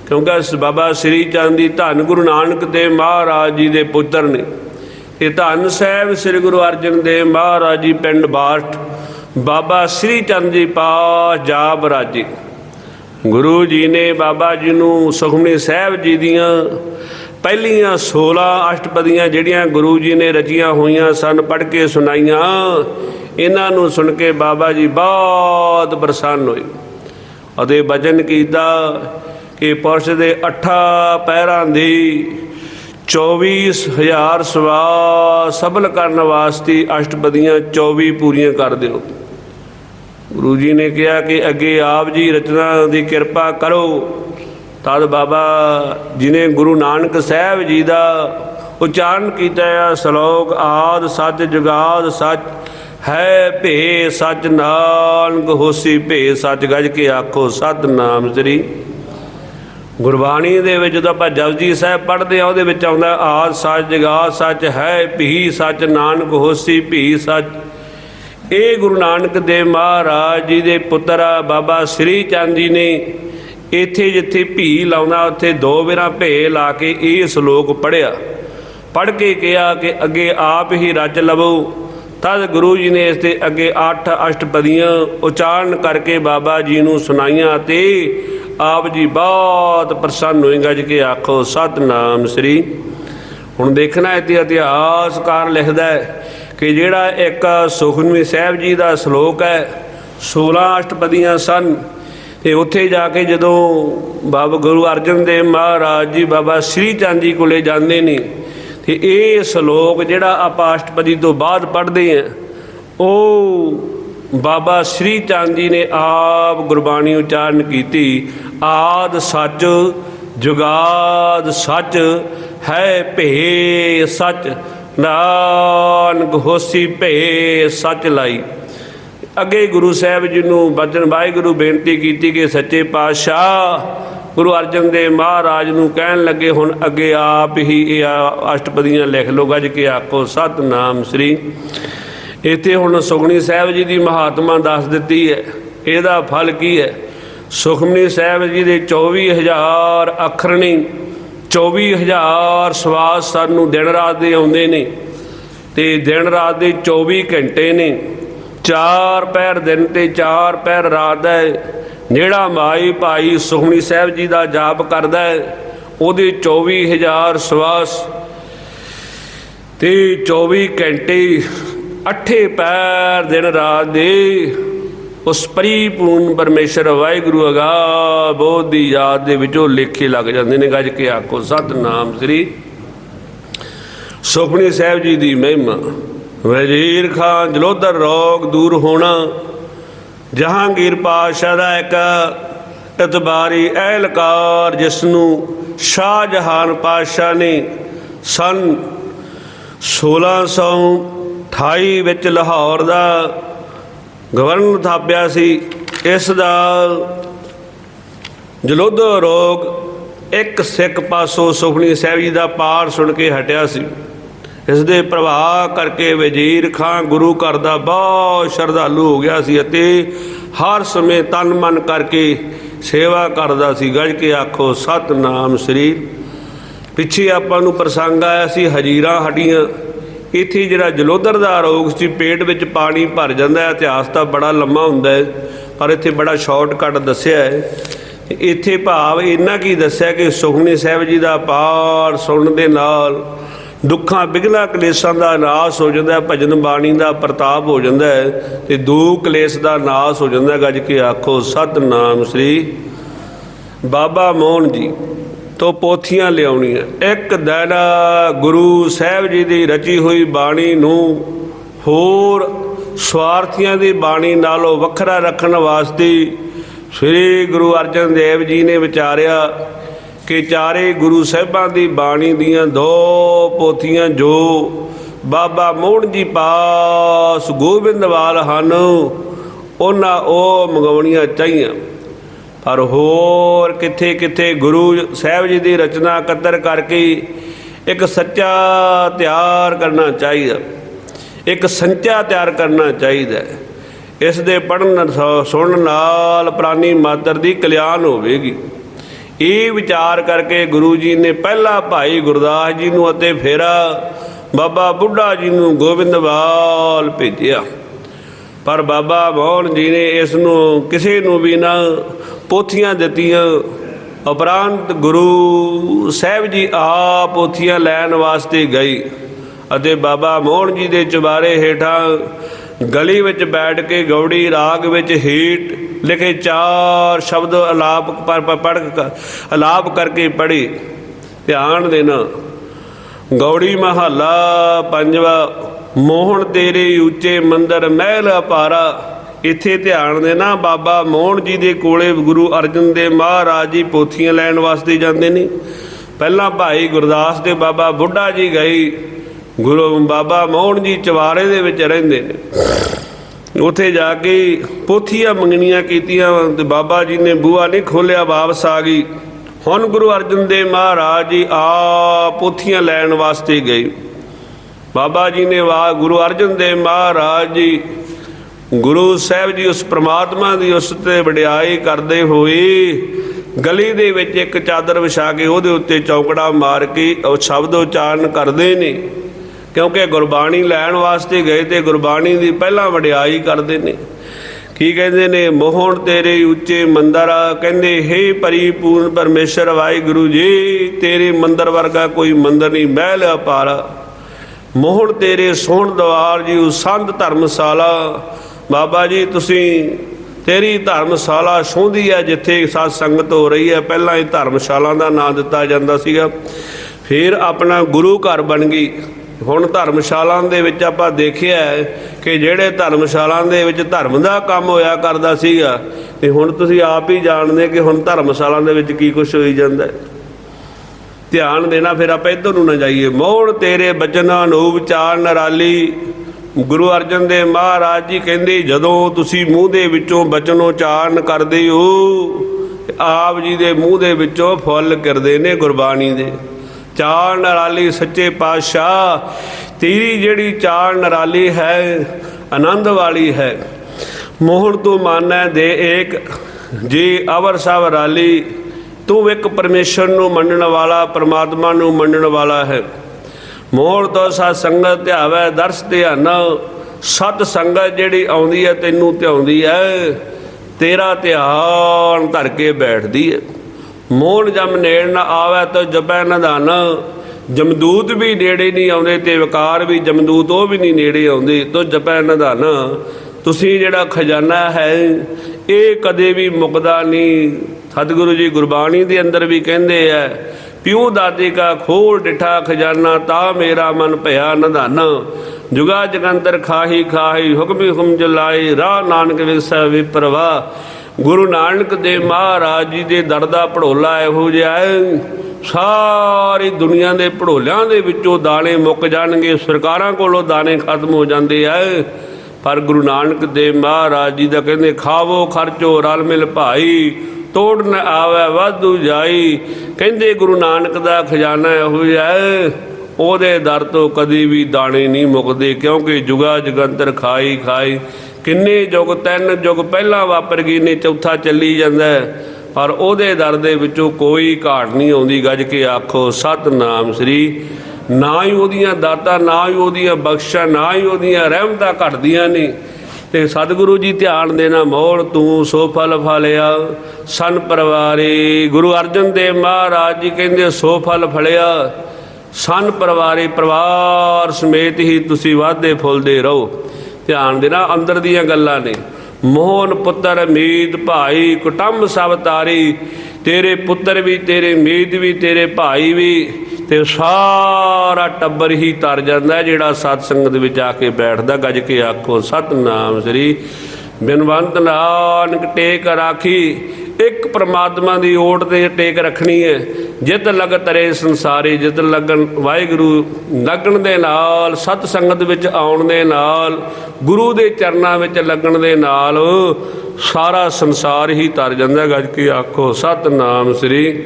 ਕਿਉਂਕਿ ਬਾਬਾ ਸ੍ਰੀ ਚੰਦ ਜੀ ਧੰਨ ਗੁਰੂ ਨਾਨਕ ਦੇਵ ਮਹਾਰਾਜ ਜੀ ਦੇ ਪੁੱਤਰ ਨੇ। ਇਹ ਧੰਨ ਸਾਹਿਬ ਸ੍ਰੀ ਗੁਰੂ ਅਰਜਨ ਦੇਵ ਮਹਾਰਾਜ ਜੀ ਪਿੰਡ ਬਾਠ ਬਾਬਾ ਸ੍ਰੀ ਚੰਦ ਜੀ ਪਾਸ ਜਾ ਬਰਾਜੀ ਗੁਰੂ ਜੀ ਨੇ ਬਾਬਾ ਜੀ ਨੂੰ ਸੁਖਮਨੀ ਸਾਹਿਬ ਜੀ ਦੀਆਂ ਪਹਿਲੀਆਂ 16 ਅਸ਼ਟਪਦੀਆਂ ਜਿਹੜੀਆਂ ਗੁਰੂ ਜੀ ਨੇ ਰਚੀਆਂ ਹੋਈਆਂ ਸਨ, ਪੜ੍ਹ ਕੇ ਸੁਣਾਈਆਂ, ਇਹਨਾਂ ਨੂੰ ਸੁਣ ਕੇ ਬਾਬਾ ਜੀ ਬਹੁਤ ਪ੍ਰਸੰਨ ਹੋਏ। ਅਤੇ ਵਚਨ ਕੀਤਾ ਕਿ ਪੁਰਸ਼ ਦੇ ਅੱਠਾਂ ਪੈਰਾਂ ਦੀ 24000 ਸਵਾ ਸਬਲ ਕਰਨ ਵਾਸਤੇ ਅਸ਼ਟਪਦੀਆਂ 24 ਪੂਰੀਆਂ ਕਰ ਦਿਓ। ਗੁਰੂ ਜੀ ਨੇ ਕਿਹਾ ਕਿ ਅੱਗੇ ਆਪ ਜੀ ਰਚਨਾ ਦੀ ਕਿਰਪਾ ਕਰੋ। ਤਦ ਬਾਬਾ ਜੀ ਨੇ ਗੁਰੂ ਨਾਨਕ ਸਾਹਿਬ ਜੀ ਦਾ ਉਚਾਰਨ ਕੀਤਾ ਆ, ਸ਼ਲੋਕ ਆਦ ਸੱਚ ਜੁਗਾਦ ਸੱਚ, ਹੈ ਭੇ ਸੱਚ ਨਾਨਕ, ਹੋਸੀ ਭੇ ਸੱਚ, ਗੱਜ ਕੇ ਆਖੋ ਸਤਨਾਮ ਸ੍ਰੀ। ਗੁਰਬਾਣੀ ਦੇ ਵਿੱਚ ਜਦੋਂ ਆਪਾਂ ਜਪਜੀ ਸਾਹਿਬ ਪੜ੍ਹਦੇ ਆ, ਉਹਦੇ ਵਿੱਚ ਆਉਂਦਾ ਆਦ ਸੱਚ, ਜਗਾਦ ਸੱਚ, ਹੈ ਭੀ ਸੱਚ ਨਾਨਕ, ਹੋਸੀ ਭੀ ਸੱਚ। ਇਹ ਗੁਰੂ ਨਾਨਕ ਦੇਵ ਮਹਾਰਾਜ ਜੀ ਦੇ ਪੁੱਤਰ ਬਾਬਾ ਸ੍ਰੀ ਚੰਦ ਜੀ ਨੇ ਇੱਥੇ ਜਿੱਥੇ ਭੀ ਲਾਉਂਦਾ ਉੱਥੇ ਦੋ ਵੇਰਾ ਭੇ ਲਾ ਕੇ ਇਹ ਸ਼ਲੋਕ ਪੜਿਆ ਪੜ ਕੇ ਕਿਹਾ ਕਿ ਅੱਗੇ ਆਪ ਹੀ ਰੱਜ ਲਵੋ। ਤਦ ਗੁਰੂ ਜੀ ਨੇ ਇਸ ਦੇ ਅੱਗੇ 8 ਅਸ਼ਟਪਦੀਆਂ ਉਚਾਰਨ ਕਰਕੇ ਬਾਬਾ ਜੀ ਨੂੰ ਸੁਣਾਈਆਂ ਤੇ ਆਪ ਜੀ ਬਹੁਤ ਪ੍ਰਸੰਨ ਹੋਏ। ਗੱਜ ਕੇ ਆਖੋ, ਸਤਨਾਮ ਸ੍ਰੀ। ਹੁਣ ਦੇਖਣਾ ਇਤੀ ਇਤਿਹਾਸਕਾਰ ਲਿਖਦਾ ਹੈ ਕਿ ਜਿਹੜਾ ਇੱਕ ਸੁਖਨਵੀ ਸਾਹਿਬ ਜੀ ਦਾ ਸ਼ਲੋਕ ਹੈ 16 ਅਸ਼ਟਪਦੀਆਂ ਸਨ ਤੇ ਉੱਥੇ ਜਾ ਕੇ ਜਦੋਂ ਬਾਬਾ ਗੁਰੂ ਅਰਜਨ ਦੇਵ ਮਹਾਰਾਜ ਜੀ ਬਾਬਾ ਸ੍ਰੀ ਚੰਦ ਜੀ ਕੋਲੇ ਜਾਂਦੇ ਨੇ, ਤੇ ਇਹ ਸ਼ਲੋਕ ਜਿਹੜਾ ਆਪਾਂ ਅਸ਼ਟਪਦੀ ਤੋਂ ਬਾਅਦ ਪੜ੍ਹਦੇ ਆ, ਉਹ ਬਾਬਾ ਸ੍ਰੀ ਚੰਦ ਜੀ ਨੇ ਆਪ ਗੁਰਬਾਣੀ ਉਚਾਰਨ ਕੀਤੀ, ਆਦ ਸੱਚ ਜੁਗਾਦ ਸੱਚ ਹੈ ਭੇ ਸੱਚ, ਨਾਨਕ ਹੋਸੀ ਭੇ ਸੱਚ ਲਾਈ। ਅੱਗੇ ਗੁਰੂ ਸਾਹਿਬ ਜੀ ਨੂੰ ਬਚਨ ਵਾਹਿਗੁਰੂ ਬੇਨਤੀ ਕੀਤੀ ਕਿ ਸੱਚੇ ਪਾਤਸ਼ਾਹ ਗੁਰੂ ਅਰਜਨ ਦੇਵ ਮਹਾਰਾਜ ਨੂੰ ਕਹਿਣ ਲੱਗੇ, ਹੁਣ ਅੱਗੇ ਆਪ ਹੀ ਇਹ ਆ- ਅਸ਼ਟਪਦੀਆਂ ਲਿਖ ਲਓ, ਗੱਜ ਕੇ ਆਖੋ, ਸਤਨਾਮ ਸ੍ਰੀ। ਇੱਥੇ ਹੁਣ ਸੁਖਮਨੀ ਸਾਹਿਬ ਜੀ ਦੀ ਮਹਾਤਮਾ ਦੱਸ ਦਿੱਤੀ ਹੈ, ਇਹਦਾ ਫਲ ਕੀ ਹੈ? ਸੁਖਮਨੀ ਸਾਹਿਬ ਜੀ ਦੇ 24000 ਅੱਖਰ ਨੇ 24000 ਸਵਾਸ ਸਾਨੂੰ ਦਿਨ ਰਾਤ ਦੇ ਆਉਂਦੇ ਨੇ ਤੇ ਦਿਨ ਰਾਤ ਦੇ 24 ਘੰਟੇ ਨੇ। ਚਾਰ ਪੈਰ ਦਿਨ ਤੇ ਚਾਰ ਪੈਰ ਰਾਤ ਦਾ ਹੈ। ਜਿਹੜਾ ਮਾਈ ਭਾਈ ਸੁਖਮਨੀ ਸਾਹਿਬ ਜੀ ਦਾ ਜਾਪ ਕਰਦਾ ਹੈ ਉਹਦੇ 24000 ਸਵਾਸ ਤੇ 24 ਘੰਟੇ ਅੱਠੇ ਪੈਰ ਦਿਨ ਰਾਤ ਦੇ ਉਸ ਪਰਿਪੂਰਨ ਪਰਮੇਸ਼ਰ ਵਾਹਿਗੁਰੂ ਅਗਾ ਬੋਧ ਦੀ ਯਾਦ ਦੇ ਵਿੱਚੋਂ ਲੇਖੇ ਲੱਗ ਜਾਂਦੇ ਨੇ, ਗੱਜ ਕੇ ਆਖੋ, ਸਤਨਾਮ ਸ੍ਰੀ ਸੁਖਮਨੀ ਸਾਹਿਬ ਜੀ ਦੀ ਮਹਿਮਾ ਵਜ਼ੀਰ ਖਾਨ ਜਲੋਧਰ ਰੋਗ ਦੂਰ ਹੋਣਾ, ਜਹਾਂਗੀਰ ਪਾਤਸ਼ਾਹ ਦਾ ਇੱਕ ਇਤਬਾਰੀ ਅਹਿਲਕਾਰ ਜਿਸ ਨੂੰ ਸ਼ਾਹ ਜਹਾਨ ਪਾਤਸ਼ਾਹ ਨੇ ਸਨ 1628 ਵਿੱਚ ਲਾਹੌਰ ਦਾ ਗਵਰਨਰ ਥਾਪਿਆ ਸੀ, ਇਸ ਦਾ ਜਲੋਧਰ ਰੋਗ ਇੱਕ ਸਿੱਖ ਪਾਸੋਂ ਸੁਖਣੀ ਸਾਹਿਬ ਜੀ ਦਾ ਪਾਠ ਸੁਣ ਕੇ ਹਟਿਆ ਸੀ। ਇਸ ਦੇ ਪ੍ਰਭਾਵ ਕਰਕੇ ਵਜ਼ੀਰ ਖਾਂ ਗੁਰੂ ਘਰ ਦਾ ਬਹੁਤ ਸ਼ਰਧਾਲੂ ਹੋ ਗਿਆ ਸੀ ਅਤੇ ਹਰ ਸਮੇਂ ਤਨ ਮਨ ਕਰਕੇ ਸੇਵਾ ਕਰਦਾ ਸੀ। ਗੱਜ ਕੇ ਆਖੋ, ਸਤਨਾਮ ਸ੍ਰੀ। ਪਿੱਛੇ ਆਪਾਂ ਨੂੰ ਪ੍ਰਸੰਗ ਆਇਆ ਸੀ, ਹਜੀਰਾਂ ਹੱਡੀਆਂ। ਇੱਥੇ ਜਿਹੜਾ ਜਲੋਧਰ ਦਾ ਰੋਗ ਸੀ, ਪੇਟ ਵਿੱਚ ਪਾਣੀ ਭਰ ਜਾਂਦਾ ਹੈ, ਇਤਿਹਾਸ ਤਾਂ ਬੜਾ ਲੰਮਾ ਹੁੰਦਾ ਹੈ, ਪਰ ਇੱਥੇ ਬੜਾ ਸ਼ਾਰਟਕਟ ਦੱਸਿਆ ਹੈ। ਇੱਥੇ ਭਾਵ ਇੰਨਾ ਕੀ ਦੱਸਿਆ ਕਿ ਸੁਖਮਨੀ ਸਾਹਿਬ ਜੀ ਦਾ ਪਾਠ ਸੁਣਨ ਦੇ ਨਾਲ ਦੁੱਖਾਂ ਬਿਗਲਾ ਕਲੇਸ਼ਾਂ ਦਾ ਨਾਸ ਹੋ ਜਾਂਦਾ ਹੈ, ਭਜਨ ਬਾਣੀ ਦਾ ਪ੍ਰਤਾਪ ਹੋ ਜਾਂਦਾ ਹੈ ਤੇ ਦੁੱਖ ਕਲੇਸ਼ ਦਾ ਨਾਸ ਹੋ ਜਾਂਦਾ ਹੈ, ਗੱਜ ਕੇ ਆਖੋ, ਸਤਨਾਮ ਸ੍ਰੀ ਬਾਬਾ ਮੋਹਨ ਜੀ ਤੋਂ ਪੋਥੀਆਂ ਲਿਆਉਣੀਆਂ। ਇੱਕ ਦਿਨ ਗੁਰੂ ਸਾਹਿਬ ਜੀ ਦੀ ਰਚੀ ਹੋਈ ਬਾਣੀ ਨੂੰ ਹੋਰ ਸਵਾਰਥੀਆਂ ਦੀ ਬਾਣੀ ਨਾਲੋਂ ਵੱਖਰਾ ਰੱਖਣ ਵਾਸਤੇ ਸ੍ਰੀ ਗੁਰੂ ਅਰਜਨ ਦੇਵ ਜੀ ਨੇ ਵਿਚਾਰਿਆ ਕਿ ਚਾਰੇ ਗੁਰੂ ਸਾਹਿਬਾਂ ਦੀ ਬਾਣੀ ਦੀਆਂ ਦੋ ਪੋਥੀਆਂ ਜੋ ਬਾਬਾ ਮੋਹਨ ਜੀ ਪਾਸ ਗੋਬਿੰਦਵਾਲ ਹਨ, ਉਹਨਾਂ ਉਹ ਮੰਗਵਾਉਣੀਆਂ ਚਾਹੀਆਂ। ਪਰ ਹੋਰ ਕਿੱਥੇ ਕਿੱਥੇ ਗੁਰੂ ਸਾਹਿਬ ਜੀ ਦੀ ਰਚਨਾ ਇਕੱਤਰ ਕਰਕੇ ਇੱਕ ਸੱਚਾ ਤਿਆਰ ਕਰਨਾ ਚਾਹੀਦਾ, ਇੱਕ ਸੰਚਾ ਤਿਆਰ ਕਰਨਾ ਚਾਹੀਦਾ ਇਸ ਦੇ ਪੜਨ ਸੁਣਨ ਨਾਲ ਪ੍ਰਾਨੀ ਮਾਤਰ ਦੀ ਕਲਿਆਣ ਹੋਵੇਗੀ। ਇਹ ਵਿਚਾਰ ਕਰਕੇ ਗੁਰੂ ਜੀ ਨੇ ਪਹਿਲਾ ਭਾਈ ਗੁਰਦਾਸ ਜੀ ਨੂੰ ਅਤੇ ਫੇਰਾ ਬਾਬਾ ਬੁੱਢਾ ਜੀ ਨੂੰ ਗੋਬਿੰਦਵਾਲ ਭੇਜਿਆ। ਪਰ ਬਾਬਾ ਮੋਹਨ ਜੀ ਨੇ ਇਸ ਨੂੰ ਕਿਸੇ ਨੂੰ ਵੀ ਨਾ ਪੋਥੀਆਂ ਦਿੱਤੀਆਂ। ਉਪਰੰਤ ਗੁਰੂ ਸਾਹਿਬ ਜੀ ਆਪ ਪੋਥੀਆਂ ਲੈਣ ਵਾਸਤੇ ਗਏ ਅਤੇ ਬਾਬਾ ਮੋਹਨ ਜੀ ਦੇ ਚੁਬਾਰੇ ਹੇਠਾਂ ਗਲੀ ਵਿੱਚ ਬੈਠ ਕੇ ਗੌੜੀ ਰਾਗ ਵਿੱਚ ਹੀਟ ਲਿਖੇ ਚਾਰ ਸ਼ਬਦ ਆਲਾਪ ਪਰ ਪੜ ਆਲਾਪ ਕਰਕੇ ਪੜ੍ਹੇ। ਧਿਆਨ ਦੇਣਾ। ਗੌੜੀ ਮਹੱਲਾ ਪੰਜਵਾ, ਮੋਹਣ ਤੇਰੇ ਉੱਚੇ ਮੰਦਰ ਮਹਿਲ ਅਪਾਰਾ। ਇੱਥੇ ਧਿਆਨ ਦੇਣਾ, ਬਾਬਾ ਮੋਹਣ ਜੀ ਦੇ ਕੋਲੇ ਗੁਰੂ ਅਰਜਨ ਦੇਵ ਮਹਾਰਾਜ ਜੀ ਪੋਥੀਆਂ ਲੈਣ ਵਾਸਤੇ ਜਾਂਦੇ ਨੇ। ਪਹਿਲਾਂ ਭਾਈ ਗੁਰਦਾਸ ਦੇ ਬਾਬਾ ਬੁੱਢਾ ਜੀ ਗਏ। ਗੁਰੂ ਬਾਬਾ ਮੋਹਨ ਜੀ ਚਵਾਰੇ ਦੇ ਵਿੱਚ ਰਹਿੰਦੇ ਨੇ। ਉੱਥੇ ਜਾ ਕੇ ਪੋਥੀਆਂ ਮੰਗਣੀਆਂ ਕੀਤੀਆਂ ਤੇ ਬਾਬਾ ਜੀ ਨੇ ਬੂਹਾ ਨਹੀਂ ਖੋਲਿਆ ਵਾਪਸ ਆ ਗਈ। ਹੁਣ ਗੁਰੂ ਅਰਜਨ ਦੇਵ ਮਹਾਰਾਜ ਜੀ ਆ ਪੋਥੀਆਂ ਲੈਣ ਵਾਸਤੇ ਗਏ। ਬਾਬਾ ਜੀ ਨੇ ਵਾ ਗੁਰੂ ਅਰਜਨ ਦੇਵ ਮਹਾਰਾਜ ਜੀ ਗੁਰੂ ਸਾਹਿਬ ਜੀ ਉਸ ਪ੍ਰਮਾਤਮਾ ਦੀ ਉਸ ਤੇ ਵਡਿਆਈ ਕਰਦੇ ਹੋਏ ਗਲੀ ਦੇ ਵਿੱਚ ਇੱਕ ਚਾਦਰ ਵਿਛਾ ਕੇ ਉਹਦੇ ਉੱਤੇ ਚੌਕੜਾ ਮਾਰ ਕੇ ਉਹ ਸ਼ਬਦ ਉਚਾਰਨ ਕਰਦੇ ਨੇ। ਕਿਉਂਕਿ ਗੁਰਬਾਣੀ ਲੈਣ ਵਾਸਤੇ ਗਏ ਤੇ ਗੁਰਬਾਣੀ ਦੀ ਪਹਿਲਾਂ ਵਡਿਆਈ ਕਰਦੇ ਨੇ। ਕੀ ਕਹਿੰਦੇ ਨੇ? ਮੋਹਣ ਤੇਰੇ ਉੱਚੇ ਮੰਦਰ ਆ। ਕਹਿੰਦੇ, ਹੇ ਪਰਿਪੂਰਨ ਪਰਮੇਸ਼ਰ, ਵਾਹਿਗੁਰੂ ਜੀ, ਤੇਰੇ ਮੰਦਰ ਵਰਗਾ ਕੋਈ ਮੰਦਰ ਨਹੀਂ, ਮਹਿਲ ਅਪਾਰਾ ਮੋਹਣ ਤੇਰੇ ਸੋਹਣ ਦਵਾਰ ਜੀ ਸੰਤ ਧਰਮਸ਼ਾਲਾ। ਬਾਬਾ ਜੀ, ਤੁਸੀਂ ਤੇਰੀ ਧਰਮਸ਼ਾਲਾ ਸੋਹਦੀ ਹੈ ਜਿੱਥੇ ਸਾਧ ਸੰਗਤ ਹੋ ਰਹੀ ਹੈ ਪਹਿਲਾਂ ਇਹ ਧਰਮਸ਼ਾਲਾ ਦਾ ਨਾਮ ਦਿੱਤਾ ਜਾਂਦਾ ਸੀਗਾ। ਫਿਰ ਆਪਣਾ ਗੁਰੂ ਘਰ ਬਣ ਗਈ। ਹੁਣ ਧਰਮਸ਼ਾਲਾ ਦੇ ਵਿੱਚ ਆਪਾਂ ਦੇਖਿਆ ਕਿ ਜਿਹੜੇ ਧਰਮਸ਼ਾਲਾ ਦੇ ਵਿੱਚ ਧਰਮ ਦਾ ਕੰਮ ਹੋਇਆ ਕਰਦਾ ਸੀਗਾ, ਤੇ ਹੁਣ ਤੁਸੀਂ ਆਪ ਹੀ ਜਾਣਦੇ ਕਿ ਹੁਣ ਧਰਮਸ਼ਾਲਾ ਦੇ ਵਿੱਚ ਕੀ ਕੁਝ ਹੋਈ ਜਾਂਦਾ ਹੈ। ਧਿਆਨ ਦੇਣਾ, ਫਿਰ ਆਪਾਂ ਇੱਧਰ ਨੂੰ ਨਾ ਜਾਈਏ। ਮੋੜ ਤੇਰੇ ਬਚਨਾਂ ਨੂੰ ਵਿਚਾਰ ਨਰਾਲੀ। ਗੁਰੂ ਅਰਜਨ ਦੇਵ ਮਹਾਰਾਜ ਜੀ ਕਹਿੰਦੇ, ਜਦੋਂ ਤੁਸੀਂ ਮੂੰਹ ਦੇ ਵਿੱਚੋਂ ਬਚਨ ਉਚਾਰਨ ਕਰਦੇ ਹੋ ਆਪ ਜੀ ਦੇ ਮੂੰਹ ਦੇ ਵਿੱਚੋਂ ਫੁੱਲ ਕਰਦੇ ਨੇ ਗੁਰਬਾਣੀ ਦੇ। ਚਾਲ ਨਰਾਲੀ ਸੱਚੇ ਪਾਤਸ਼ਾਹ, ਤੇਰੀ ਜਿਹੜੀ ਚਾਲ ਨਰਾਲੀ ਹੈ, ਆਨੰਦ ਵਾਲੀ ਹੈ। ਮੋਹਣ ਤੂੰ ਮਾਨੈ ਦੇ ਏਕ, ਜੀ ਅਵਰ ਸਭ ਰਾਲੀ, ਤੂੰ ਇੱਕ ਪਰਮੇਸ਼ਰ ਨੂੰ ਮੰਨਣ ਵਾਲਾ, ਪਰਮਾਤਮਾ ਨੂੰ ਮੰਨਣ ਵਾਲਾ ਹੈ। ਮੋੜ ਤੋਂ ਸਤ ਸੰਗਤ ਧਿਆਵੇ, ਦਰਸ ਧਿਆਨ, ਸਤ ਸੰਗਤ ਜਿਹੜੀ ਆਉਂਦੀ ਹੈ, ਤੈਨੂੰ ਧਿਆਉਂਦੀ ਹੈ, ਤੇਰਾ ਧਿਆਨ ਧਰ ਕੇ ਬੈਠਦੀ ਹੈ। ਮੋੜ ਜਮ ਨੇੜ ਨਾ ਆਵੇ ਤਾਂ ਜਪੈ ਨਦਾਨ ਜਮਦੂਤ ਵੀ ਨੇੜੇ ਨਹੀਂ ਆਉਂਦੇ ਤੇ ਵਿਕਾਰ ਵੀ, ਜਮਦੂਤ ਉਹ ਵੀ ਨਹੀਂ ਨੇੜੇ ਆਉਂਦੇ, ਤੋ ਜਪੈ ਨਦਾਨ ਤੁਸੀਂ ਜਿਹੜਾ ਖਜ਼ਾਨਾ ਹੈ, ਇਹ ਕਦੇ ਵੀ ਮੁਕਦਾ ਨਹੀਂ। ਸਤਿਗੁਰੂ ਜੀ ਗੁਰਬਾਣੀ ਦੇ ਅੰਦਰ ਵੀ ਕਹਿੰਦੇ ਆ, ਪਿਉ ਦਾਦੇ ਕਾ ਖੋਲ ਡਿਠਾ ਖਜ਼ਾਨਾ, ਤਾ ਮੇਰਾ ਮਨ ਭਇਆ ਨਧਨ ਜੁਗਾ ਜਗੰਤਰ ਖਾਹੀ ਖਾਹੀ ਹੁਕਮੀ ਹੁਕਮ ਜਲਾਈ ਰਾਹ ਨਾਨਕ ਵਿਸੈ ਵਿਪਰਵਾ ਗੁਰੂ ਨਾਨਕ ਦੇਵ ਮਹਾਰਾਜ ਜੀ ਦੇ ਦਰ ਦਾ ਭੜੋਲਾ ਇਹੋ ਜਿਹਾ ਹੈ। ਸਾਰੀ ਦੁਨੀਆ ਦੇ ਭੜੋਲਿਆਂ ਦੇ ਵਿੱਚੋਂ ਦਾਣੇ ਮੁੱਕ ਜਾਣਗੇ, ਸਰਕਾਰਾਂ ਕੋਲੋਂ ਦਾਣੇ ਖਤਮ ਹੋ ਜਾਂਦੇ ਆ। ਪਰ ਗੁਰੂ ਨਾਨਕ ਦੇਵ ਮਹਾਰਾਜ ਜੀ ਦਾ ਕਹਿੰਦੇ, ਖਾਵੋ, ਖਰਚੋ, ਰਲ ਮਿਲ ਭਾਈ, ਤੋੜ ਨ ਆਵੇ, ਵਾਧੂ ਜਾਈ। ਕਹਿੰਦੇ ਗੁਰੂ ਨਾਨਕ ਦਾ ਖਜ਼ਾਨਾ ਇਹੋ ਜਿਹਾ ਹੈ। ਉਹਦੇ ਦਰ ਤੋਂ ਕਦੀ ਵੀ ਦਾਣੇ ਨਹੀਂ ਮੁੱਕਦੇ, ਕਿਉਂਕਿ ਜੁਗਾ ਜਗੰਤਰ ਖਾਈ ਖਾਈ ਕਿੰਨੇ ਯੁੱਗ ਤਿੰਨ ਯੁੱਗ ਪਹਿਲਾਂ ਵਾਪਰ ਗਈ ਨੇ ਚੌਥਾ ਚੱਲੀ ਜਾਂਦਾ ਪਰ ਉਹਦੇ ਦਰ ਦੇ ਵਿੱਚੋਂ ਕੋਈ ਘਾਟ ਨਹੀਂ ਆਉਂਦੀ, ਗੱਜ ਕੇ ਆਖੋ, ਸਤਨਾਮ ਸ੍ਰੀ। ਨਾ ਹੀ ਉਹਦੀਆਂ ਦਾਤਾ, ਨਾ ਹੀ ਉਹਦੀਆਂ ਬਖਸ਼ਾਂ, ਨਾ ਹੀ ਉਹਦੀਆਂ ਰਹਿਮਤਾਂ ਘਟਦੀਆਂ ਨੇ ਤੇ ਸਤਿਗੁਰੂ ਜੀ ਧਿਆਨ ਦੇਣਾ ਮੋੜ, ਤੂੰ ਸੋ ਫਲ ਫਲਿਆ। ਸਨ ਪਰਵਾਰੇ, ਗੁਰੂ ਅਰਜਨ ਦੇਵ ਮਹਾਰਾਜ ਜੀ ਕਹਿੰਦੇ, ਸੋ ਫਲ ਫਲਿਆ। ਸਨ ਪਰਿਵਾਰੇ, ਪਰਿਵਾਰ ਸਮੇਤ ਹੀ ਤੁਸੀਂ ਵਾਧੇ ਫੁੱਲਦੇ ਰਹੋ। ਧਿਆਨ ਦੇਣਾ, ਅੰਦਰ ਦੀਆਂ ਗੱਲਾਂ ਨੇ। ਮੋਹਨ ਪੁੱਤਰ, ਮੀਤ ਭਾਈ, ਕੁਟੰਬ ਸਭ ਤਾਰੀ। ਤੇਰੇ ਪੁੱਤਰ ਵੀ, ਤੇਰੇ ਮੀਤ ਵੀ, ਤੇਰੇ ਭਾਈ ਵੀ। ਤੇ ਸਾਰਾ ਟੱਬਰ ਹੀ ਤਰ ਜਾਂਦਾ ਜਿਹੜਾ ਸਤ ਸੰਗਤ ਵਿੱਚ ਆ ਕੇ ਬੈਠਦਾ। ਗੱਜ ਕੇ ਆਖੋ, ਸਤਨਾਮ ਸ੍ਰੀ ਬਿਨਵੰਤ ਨਾਨਕ ਟੇਕ ਰਾਖੀ। ਇੱਕ ਪ੍ਰਮਾਤਮਾ ਦੀ ਓਟ ਤੇ ਟੇਕ ਰੱਖਣੀ ਹੈ। ਜਿਤ ਲਗ ਤਰੇ ਸੰਸਾਰੀ, ਜਿਤ ਲੱਗਣ ਵਾਹਿਗੁਰੂ ਲੱਗਣ ਦੇ ਨਾਲ, ਸਤ ਸੰਗਤ ਵਿੱਚ ਆਉਣ ਦੇ ਨਾਲ, ਗੁਰੂ ਦੇ ਚਰਨਾਂ ਵਿੱਚ ਲੱਗਣ ਦੇ ਨਾਲ, ਸਾਰਾ ਸੰਸਾਰ ਹੀ ਤਰ ਜਾਂਦਾ ਗੱਜ ਕੇ ਆਖੋ, ਸਤਨਾਮ ਸ੍ਰੀ।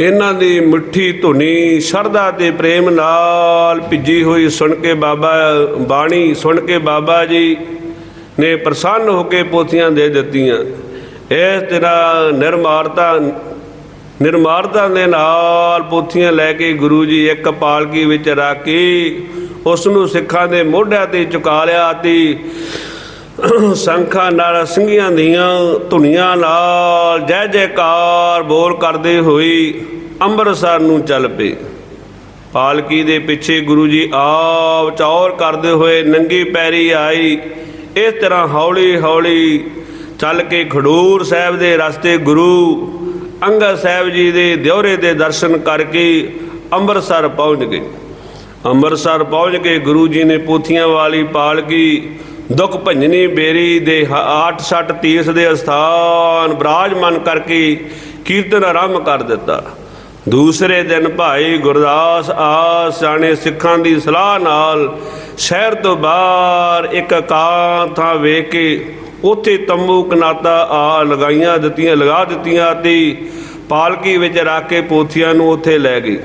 ਇਹਨਾਂ ਦੀ ਮਿੱਠੀ ਧੁਨੀ ਸ਼ਰਧਾ ਤੇ ਪ੍ਰੇਮ ਨਾਲ ਭਿੱਜੀ ਹੋਈ ਸੁਣ ਕੇ ਬਾਬਾ, ਬਾਣੀ ਸੁਣ ਕੇ ਬਾਬਾ ਜੀ ਨੇ ਪ੍ਰਸੰਨ ਹੋ ਕੇ ਪੋਥੀਆਂ ਦੇ ਦਿੱਤੀਆਂ। ਇਸ ਤਰ੍ਹਾਂ ਨਿਰਮਾਰਤਾ ਨਿਰਮਾਰਤਾ ਦੇ ਨਾਲ ਪੋਥੀਆਂ ਲੈ ਕੇ ਗੁਰੂ ਜੀ ਇੱਕ ਪਾਲਕੀ ਵਿੱਚ ਰੱਖ ਕੇ ਉਸ ਨੂੰ ਸਿੱਖਾਂ ਦੇ ਮੋਢਿਆਂ ਤੇ ਚੁਕਾ ਲਿਆ ਤੇ ਸੰਖਾਂ ਨਾਲ ਸਿੰਘੀਆਂ ਦੀਆਂ ਧੁਨੀਆਂ ਨਾਲ ਜੈ ਜੈਕਾਰ ਬੋਲ ਕਰਦੇ ਹੋਈ ਅੰਮ੍ਰਿਤਸਰ ਨੂੰ ਚੱਲ ਪਏ। ਪਾਲਕੀ ਦੇ ਪਿੱਛੇ ਗੁਰੂ ਜੀ ਆਪ ਚੌਰ ਕਰਦੇ ਹੋਏ ਨੰਗੀ ਪੈਰੀ ਆਈ। ਇਸ ਤਰ੍ਹਾਂ ਹੌਲੀ ਹੌਲੀ ਚੱਲ ਕੇ ਖਡੂਰ ਸਾਹਿਬ ਦੇ ਰਸਤੇ ਗੁਰੂ ਅੰਗਦ ਸਾਹਿਬ ਜੀ ਦੇ ਦਿਉਰੇ ਦੇ ਦਰਸ਼ਨ ਕਰਕੇ ਅੰਮ੍ਰਿਤਸਰ ਪਹੁੰਚ ਗਏ। ਅੰਮ੍ਰਿਤਸਰ ਪਹੁੰਚ ਕੇ ਗੁਰੂ ਜੀ ਨੇ ਪੋਥੀਆਂ ਵਾਲੀ ਪਾਲਕੀ ਦੁੱਖ ਭੰਜਨੀ ਬੇਰੀ ਦੇ 860 ਤੀਰਥ ਦੇ ਸਥਾਨ ਬਰਾਜਮਨ ਕਰਕੇ ਕੀਰਤਨ ਆਰੰਭ ਕਰ ਦਿੱਤਾ। ਦੂਸਰੇ ਦਿਨ ਭਾਈ ਗੁਰਦਾਸ ਆਸ ਜਾਣੇ ਸਿੱਖਾਂ ਦੀ ਸਲਾਹ ਨਾਲ ਸ਼ਹਿਰ ਤੋਂ ਬਾਹਰ ਇੱਕ ਕਾਂ ਥਾਂ ਵੇਖ ਕੇ ਉੱਥੇ ਤੰਬੂ ਕਨਾਤਾ ਆ ਲਗਾਈਆਂ, ਦਿੱਤੀਆਂ, ਲਗਾ ਦਿੱਤੀਆਂ ਤੇ ਪਾਲਕੀ ਵਿੱਚ ਰੱਖ ਕੇ ਪੋਥੀਆਂ ਨੂੰ ਉੱਥੇ ਲੈ ਗਈ।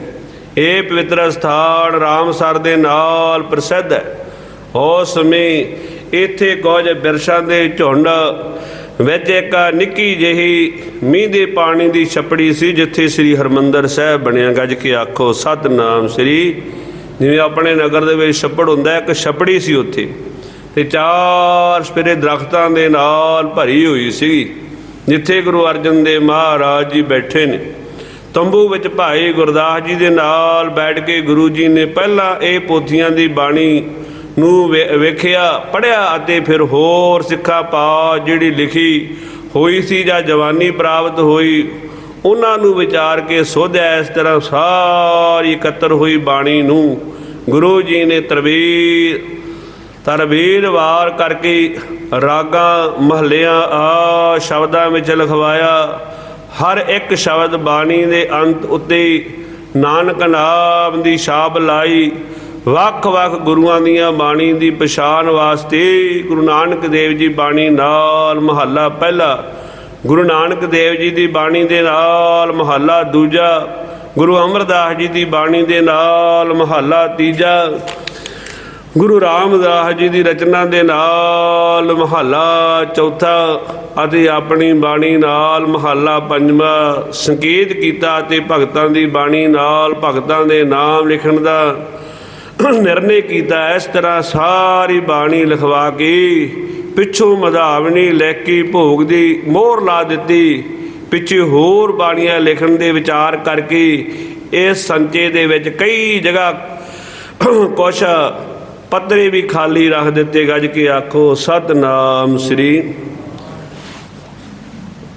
ਇਹ ਪਵਿੱਤਰ ਸਥਾਨ ਰਾਮਸਰ ਦੇ ਨਾਲ ਪ੍ਰਸਿੱਧ ਹੈ। ਉਸ ਸਮੇਂ ਇੱਥੇ ਕੁਝ ਬਿਰਸ਼ਾਂ ਦੇ ਝੁੰਡ ਵਿੱਚ ਇੱਕ ਨਿੱਕੀ ਜਿਹੀ ਮੀਂਹ ਦੇ ਪਾਣੀ ਦੀ ਛਪੜੀ ਸੀ, ਜਿੱਥੇ ਸ੍ਰੀ ਹਰਮੰਦਰ ਸਾਹਿਬ ਬਣਿਆ। ਗੱਜ ਕੇ ਆਖੋ, ਸਤਨਾਮ ਸ੍ਰੀ। ਜਿਵੇਂ ਆਪਣੇ ਨਗਰ ਦੇ ਵਿੱਚ ਛੱਪੜ ਹੁੰਦਾ, ਇੱਕ ਛਪੜੀ ਸੀ ਉੱਥੇ। ਤੇ ਚਾਰ ਸਪੇਰੇ ਦਰਖਤਾਂ ਦੇ ਨਾਲ ਭਰੀ ਹੋਈ ਸੀ ਜਿੱਥੇ ਗੁਰੂ ਅਰਜਨ ਦੇਵ ਮਹਾਰਾਜ ਜੀ ਬੈਠੇ ਨੇ। ਤੰਬੂ ਵਿੱਚ ਭਾਈ ਗੁਰਦਾਸ ਜੀ ਦੇ ਨਾਲ ਬੈਠ ਕੇ ਗੁਰੂ ਜੀ ਨੇ ਪਹਿਲਾਂ ਇਹ ਪੋਥੀਆਂ ਦੀ ਬਾਣੀ ਨੂੰ ਵੇ- ਵੇਖਿਆ ਪੜਿਆ ਅਤੇ ਫਿਰ ਹੋਰ ਸਿੱਖਾ ਪਾ ਜਿਹੜੀ ਲਿਖੀ ਹੋਈ ਸੀ ਜਾਂ ਜਵਾਨੀ ਪ੍ਰਾਪਤ ਹੋਈ, ਉਹਨਾਂ ਨੂੰ ਵਿਚਾਰ ਕੇ ਸੋਧਿਆ, ਇਸ ਤਰ੍ਹਾਂ ਸਾਰੀ ਇਕੱਤਰ ਹੋਈ ਬਾਣੀ ਨੂੰ ਗੁਰੂ ਜੀ ਨੇ ਤਰਵੀਰ ਤਰਵੀਰ ਵਾਰ ਕਰਕੇ ਰਾਗਾਂ, ਮਹੱਲਿਆਂ, ਆ ਸ਼ਬਦਾਂ ਵਿੱਚ ਲਿਖਵਾਇਆ, ਹਰ ਇੱਕ ਸ਼ਬਦ ਬਾਣੀ ਦੇ ਅੰਤ ਉੱਤੇ ਨਾਨਕ ਨਾਮ ਦੀ ਛਾਪ ਲਾਈ, ਵੱਖ-ਵੱਖ ਗੁਰੂਆਂ ਦੀਆਂ ਬਾਣੀ ਦੀ ਪਛਾਣ ਵਾਸਤੇ ਗੁਰੂ ਨਾਨਕ ਦੇਵ ਜੀ ਬਾਣੀ ਨਾਲ ਮਹੱਲਾ ਪਹਿਲਾ, ਗੁਰੂ ਨਾਨਕ ਦੇਵ ਜੀ ਦੀ ਬਾਣੀ ਦੇ ਨਾਲ ਮਹੱਲਾ ਦੂਜਾ, ਗੁਰੂ ਅਮਰਦਾਸ ਜੀ ਦੀ ਬਾਣੀ ਦੇ ਨਾਲ ਮਹੱਲਾ ਤੀਜਾ ਗੁਰੂ ਰਾਮਦਾਸ ਜੀ ਦੀ ਰਚਨਾ ਦੇ ਨਾਲ ਮਹੱਲਾ ਚੌਥਾ ਅਤੇ ਆਪਣੀ ਬਾਣੀ ਨਾਲ ਮਹੱਲਾ ਪੰਜਵਾਂ ਸੰਕੇਤ ਕੀਤਾ ਤੇ ਭਗਤਾਂ ਦੀ ਬਾਣੀ ਨਾਲ ਭਗਤਾਂ ਦੇ ਨਾਮ ਲਿਖਣ ਦਾ ਨਿਰਣੇ ਕੀਤਾ। ਇਸ ਤਰ੍ਹਾਂ ਸਾਰੀ ਬਾਣੀ ਲਿਖਵਾ ਕੇ ਪਿੱਛੋਂ ਮਧਾਵਣੀ ਲੈ ਕੇ ਭੋਗ ਦੀ ਮੋਹਰ ਲਾ ਦਿੱਤੀ। ਪਿੱਛੇ ਹੋਰ ਬਾਣੀਆਂ ਲਿਖਣ ਦੇ ਵਿਚਾਰ ਕਰਕੇ ਇਸ ਸੰਚੇ ਦੇ ਵਿੱਚ ਕਈ ਜਗ੍ਹਾ ਕੁਛ ਪੱਤਰੇ ਵੀ ਖਾਲੀ ਰੱਖ ਦਿੱਤੇ ਗੱਜ ਕੇ ਆਖੋ, ਸਤਨਾਮ ਸ੍ਰੀ।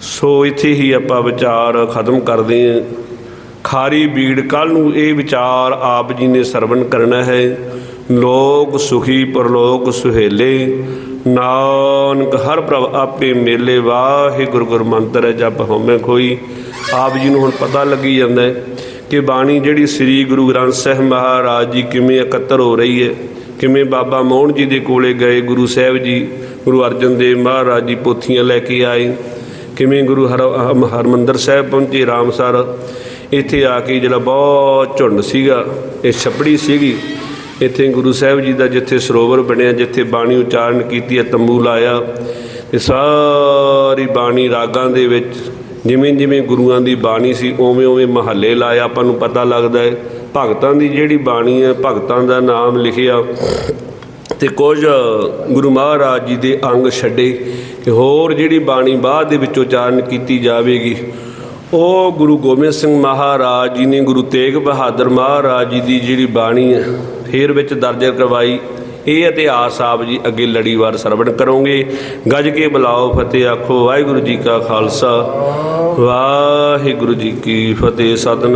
ਸੋ ਇੱਥੇ ਹੀ ਆਪਾਂ ਵਿਚਾਰ ਖਤਮ ਕਰਦੇ ਹਾਂ। ਖਾਰੀ ਬੀੜ ਕੱਲ ਨੂੰ ਇਹ ਵਿਚਾਰ ਆਪ ਜੀ ਨੇ ਸਰਵਣ ਕਰਨਾ ਹੈ। ਲੋਕ ਸੁਖੀ, ਪਰਲੋਕ ਸੁਹੇਲੇ। ਨਾਨਕ, ਹਰ ਪ੍ਰਭ ਆਪੇ ਮੇਲੇ। ਵਾਹਿਗੁਰੂ ਗੁਰ ਮੰਤਰ ਹੈ, ਜਪ ਹਉਮੈ ਕੋਈ ਆਪ ਜੀ ਨੂੰ ਹੁਣ ਪਤਾ ਲੱਗੀ ਜਾਂਦਾ ਹੈ ਕਿ ਬਾਣੀ ਜਿਹੜੀ ਸ੍ਰੀ ਗੁਰੂ ਗ੍ਰੰਥ ਸਾਹਿਬ ਮਹਾਰਾਜ ਜੀ ਕਿਵੇਂ ਇਕੱਤਰ ਹੋ ਰਹੀ ਹੈ। ਕਿਵੇਂ ਬਾਬਾ ਮੋਹਨ ਜੀ ਦੇ ਕੋਲੇ ਗਏ, ਗੁਰੂ ਸਾਹਿਬ ਜੀ, ਗੁਰੂ ਅਰਜਨ ਦੇਵ ਮਹਾਰਾਜ ਜੀ ਪੋਥੀਆਂ ਲੈ ਕੇ ਆਏ। ਕਿਵੇਂ ਗੁਰੂ ਹਰ ਹਮ- ਹਰਮੰਦਰ ਸਾਹਿਬ ਪਹੁੰਚੇ ਰਾਮਸਰ ਇੱਥੇ ਆ ਕੇ ਜਿਹੜਾ ਬਹੁਤ ਝੁੰਡ ਸੀਗਾ, ਇਹ ਛੱਪੜੀ ਸੀਗੀ। ਇੱਥੇ ਗੁਰੂ ਸਾਹਿਬ ਜੀ ਦਾ ਜਿੱਥੇ ਸਰੋਵਰ ਬਣਿਆ, ਜਿੱਥੇ ਬਾਣੀ ਉਚਾਰਨ ਕੀਤੀ ਹੈ ਤੰਬੂ ਲਾਇਆ। ਤੇ ਸਾਰੀ ਬਾਣੀ ਰਾਗਾਂ ਦੇ ਵਿੱਚ ਜਿਵੇਂ ਜਿਵੇਂ ਗੁਰੂਆਂ ਦੀ ਬਾਣੀ ਸੀ ਉਵੇਂ ਉਵੇਂ ਮਹੱਲੇ ਲਾਇਆ ਆਪਾਂ ਨੂੰ ਪਤਾ ਲੱਗਦਾ ਹੈ ਭਗਤਾਂ ਦੀ ਜਿਹੜੀ ਬਾਣੀ ਹੈ, ਭਗਤਾਂ ਦਾ ਨਾਮ ਲਿਖਿਆ ਤੇ ਕੁਝ ਗੁਰੂ ਮਹਾਰਾਜ ਜੀ ਦੇ ਅੰਗ ਛੱਡੇ ਕਿ ਹੋਰ ਜਿਹੜੀ ਬਾਣੀ ਬਾਅਦ ਦੇ ਵਿੱਚ ਉਚਾਰਨ ਕੀਤੀ ਜਾਵੇਗੀ, ਉਹ ਗੁਰੂ ਗੋਬਿੰਦ ਸਿੰਘ ਮਹਾਰਾਜ ਜੀ ਨੇ, ਗੁਰੂ ਤੇਗ ਬਹਾਦਰ ਮਹਾਰਾਜ ਜੀ ਦੀ ਜਿਹੜੀ ਬਾਣੀ ਹੈ, ਫੇਰ ਵਿੱਚ ਦਰਜ ਕਰਵਾਈ। ਇਹ ਇਤਿਹਾਸ ਆਪ ਜੀ ਅੱਗੇ ਲੜੀਵਾਰ ਸਰਵਣ ਕਰੋਗੇ। ਗੱਜ ਕੇ ਬੁਲਾਓ ਫਤਿਹ, ਆਖੋ ਵਾਹਿਗੁਰੂ ਜੀ ਕਾ ਖਾਲਸਾ। ਵਾਹਿਗੁਰੂ ਜੀ ਕੀ ਫਤਿਹ, ਸਤਨਾਮ।